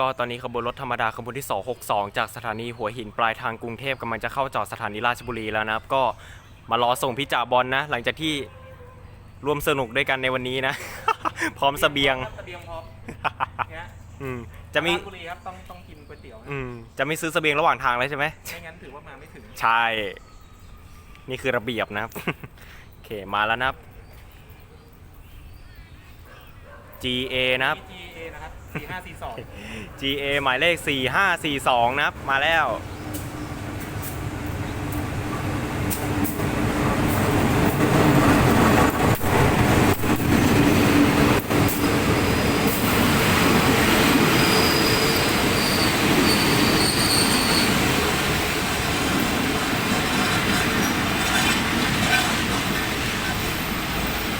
ก็ตอนนี้ขบวนรถธรรมดาขบวนที่ 262 จากสถานีหัวหินปลายทางกรุงเทพกำลังจะเข้าจอดสถานีราชบุรีแล้วนะครับ ก็มารอส่งพี่จ่าบอลนะ หลังจากที่ร่วมสนุกด้วยกันในวันนี้นะ พร้อมเสบียง เสบียงพร้อมเนี่ยอืมจะมีราชบุรีครับต้องต้องกินก๋วยเตี๋ยวนะอืมจะไม่ซื้อเสบียงระหว่างทางเลยใช่ไหม ไม่งั้นถือว่ามาไม่ถึง ใช่ นี่คือระเบียบนะครับ โอเค มาแล้วนะครับ GA นะครับ GA นะครับ4542 GA หมายเลข 4542 นะครับ มาแล้ว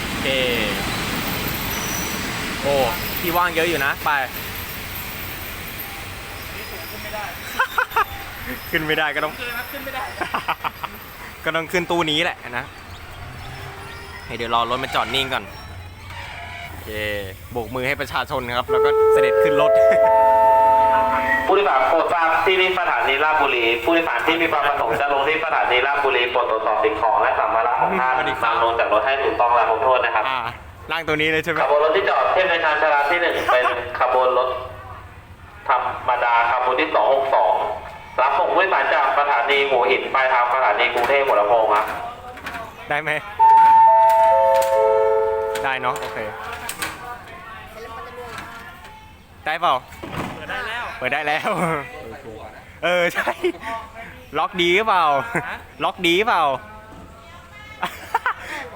โอเค โอ้ที่ว่างเยอะอยู่นะ ไป นี่สูงขึ้นไม่ได้ขึ้นไม่ได้ก็ต้อง เกินครับขึ้นไม่ได้ ก็ต้องขึ้นตู้นี้แหละนะให้เดี๋ยวรอรถมันจอดนิ่งก่อนโอเคโบกมือให้ประชาชนครับ แล้วก็เสด็จขึ้นรถ ผู้โดยสารโปรดทราบที่นี่สถานีราชบุรี ผู้โดยสารที่มีความประสงค์จะลงที่สถานีราชบุรีโปรดตรวจสอบสิ่งของและสัมภาระของท่านสวัสดีครับนำลงจากรถให้ถูกต้องและครบถ้วนนะครับ อ่า นั่งตัวนี้เลยใช่ไหมขบวนรถที่จอดเทียบในชานชาลาที่หนึ่งเป็นขบวนรถธรรมดาขบวนที่สองหกสองรับส่งผู้โดยสารจากสถานีหัวหินปลายทางสถานีกรุงเทพหัวลำโพงครับได้ไหมได้เนาะโอเคได้เปล่าเปิดได้แล้วเปิดได้แล้วเออใช่ ล็อกดีหรือเปล่าฮะล็อกดีหรือเปล่า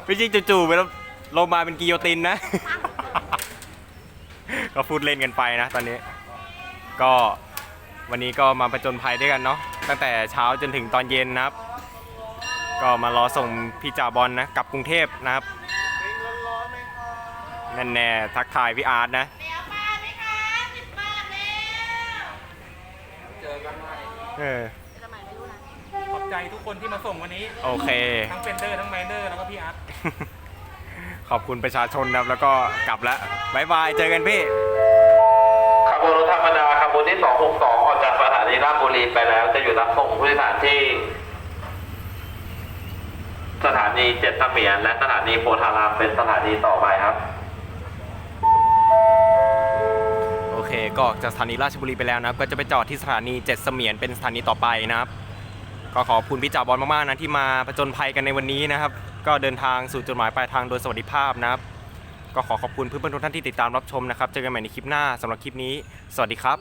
ไม่ใช่จู่ๆไปแล้ว ลงมาเป็นกิโยตินนะ ก็พูดเล่นกันไปนะตอนนี้ ก็วันนี้ก็มาประจนภัยด้วยกันเนาะตั้งแต่เช้าจนถึงตอนเย็นนะครับ ก็มารอส่งพี่จ่าบอลนะกลับกรุงเทพนะครับนั่นแน่ทักทายพี่อาร์ตนะเดี๋ยวมาไหมคะสิบบาทเลยเจอกันใหม่เออจะใหม่ไม่รู้นะขอบใจทุกคนที่มาส่งวันนี้ โอเค ทั้งเฟนเดอร์ทั้งไมเนอร์แล้วก็พี่อาร์ต ขอบคุณประชาชนนะครับแล้วก็กลับแล้วบายบายเจอกันพี่ขบวนรถธรรมดาขบวนที่สองหกสองออกจากสถานีราชบุรีไปแล้ว จะอยู่รับส่งผู้โดยสารที่ สถานีเจ็ดเสมียนและสถานีโพธารามเป็นสถานีต่อไปครับ โอเคก็ออกจากสถานีราชบุรีไปแล้วนะครับ ก็จะไปจอดที่สถานีเจ็ดเสมียนเป็นสถานีต่อไปนะครับ ก็ขอบคุณพี่จ่าบอลมากๆนะที่มาผจญภัยกันในวันนี้นะครับ ก็เดินทางสู่จุดหมายปลายทางโดยสวัสดิภาพนะครับ ก็ขอขอบคุณเพื่อนๆทุกท่านที่ติดตามรับชมนะครับ เจอกันใหม่ในคลิปหน้าสำหรับคลิปนี้ สวัสดีครับ